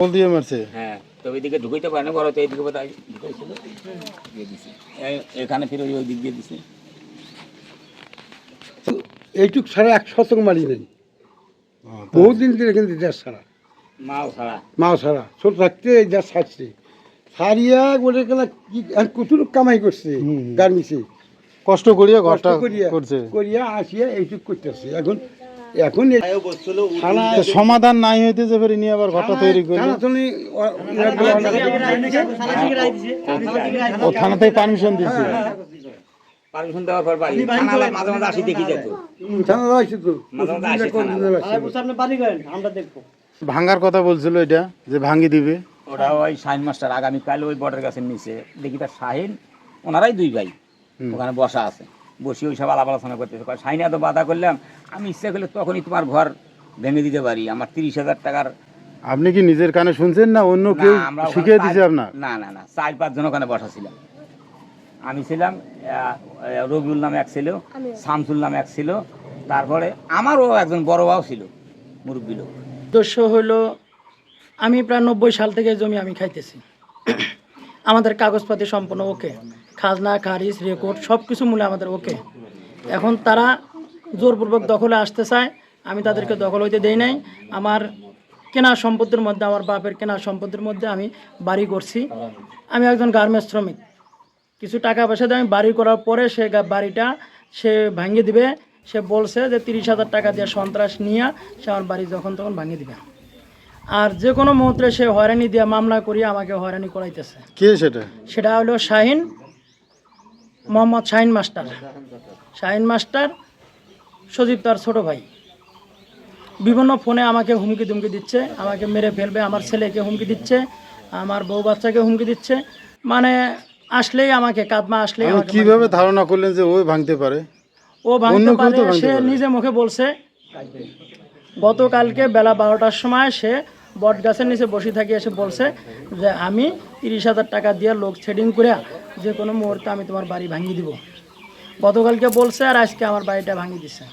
বল দিয়ে মারছে। হ্যাঁ তো ওইদিকে ঢুকাইতে পারে না বড় তো এইদিকে বোধ হয় ঢুকাইছিল। দিয়ে দিছে। এখানে ফিরে ওই দিক দিয়ে দিছে। এইটুক ছাড়া এক শতক মারি নেই। বহুদিন ধরে কিন্তু দেশ ছাড়া। মাও ছাড়া। মাও ছাড়া। ছোট থাকতে এই দেশ ছাড়ছে। ছাড়িয়া বলে গেলে কি আর কত কামাই করছে গার্মিসে কষ্ট করিয়া ঘরটা করিয়া করছে। করিয়া আসিয়া এইটুক করতেছে। এখন এখন সমাধান নাই হইতে যে ফের নিয়ে আবার ঘরটা তৈরি থানি ও- এরা বলে ও থানা থেকে পারমিশন দিছে পারমিশন দেওয়ার পর বাড়ি মাঝে মাঝে আসি দেখি যেত। থানা রয়েছে তো। মাঝে মাঝে আসে থানায়। ভাঙ্গার কথা বলছিল এটা যে ভাঙ্গি দিবে। ওরা ওই শাহিন মাস্টার আগামীকাল ওই বর্ডার গাছের নিচে দেখি তার শাহিন ওনারাই দুই ভাই ওখানে বসা আছে। বসে ওই সব আলাপ আলোচনা করতেছে। কয়, শাহিন এত বাধা করলাম আমি ইচ্ছা করলে তখনই তোমার ঘর ভেঙে দিতে পারি। আমার তিরিশ হাজার টাকার আপনি কি নিজের কানে শুনছেন না অন্য কেউ শিখিয়ে দিছে আপনার? না না না চার পাঁচজন ওখানে বসা ছিলাম। আমি ছিলাম রবিউল নামে এক ছিল শামসুল নামে এক ছিল তারপরে আমারও একজন বড় ভাও ছিল মুরব্বী লোক। উদ্দেশ্য হলো আমি প্রায় নব্বই সাল থেকে জমি আমি খাইতেছি। আমাদের কাগজপাতি সম্পূর্ণ ওকে। খাজনা খারিজ রেকর্ড সব কিছু মূলে আমাদের ওকে এখন তারা জোরপূর্বক দখলে আসতে চায় আমি তাদেরকে দখল হইতে দেই নাই। আমার কেনা সম্পত্তির মধ্যে আমার বাপের কেনা সম্পত্তির মধ্যে আমি বাড়ি করছি। আমি একজন গার্মেন্টস শ্রমিক। কিছু টাকা পয়সা দিয়ে আমি বাড়ি করার পরে সে বাড়িটা সে ভাঙিয়ে দিবে। সে বলছে যে তিরিশ হাজার টাকা দিয়ে সন্ত্রাস নিয়ে সে আমার বাড়ি যখন তখন ভাঙিয়ে দিবে। আর যে কোনো মুহূর্তে সে হয়রানি দিয়ে মামলা করিয়ে আমাকে হয়রানি করাইতেছে। কে সেটা? সেটা হলো শাহিন। মোহাম্মদ শাহিন মাস্টার। শাহিন মাস্টার সজীব তার ছোট ভাই। বিভিন্ন ফোনে আমাকে হুমকি দুমকি দিচ্ছে আমাকে মেরে ফেলবে আমার ছেলেকে হুমকি দিচ্ছে আমার বউ বাচ্চাকে হুমকি দিচ্ছে। মানে আসলেই আমাকে কাদমা আসলেই কীভাবে ধারণা করলেন যে ওই ভাঙতে পারে? ও ভাঙতে পারে সে নিজে মুখে বলছে গতকালকে বেলা বারোটার সময় সে বট গাছের নিচে বসে থাকি এসে বলছে যে আমি তিরিশ হাজার টাকা দিয়ে লোক সেডিং করে যে কোনো মুহূর্তে আমি তোমার বাড়ি ভাঙিয়ে দিব। গতকালকে বলছে আর আজকে আমার বাড়িটা ভাঙিয়ে দিছে।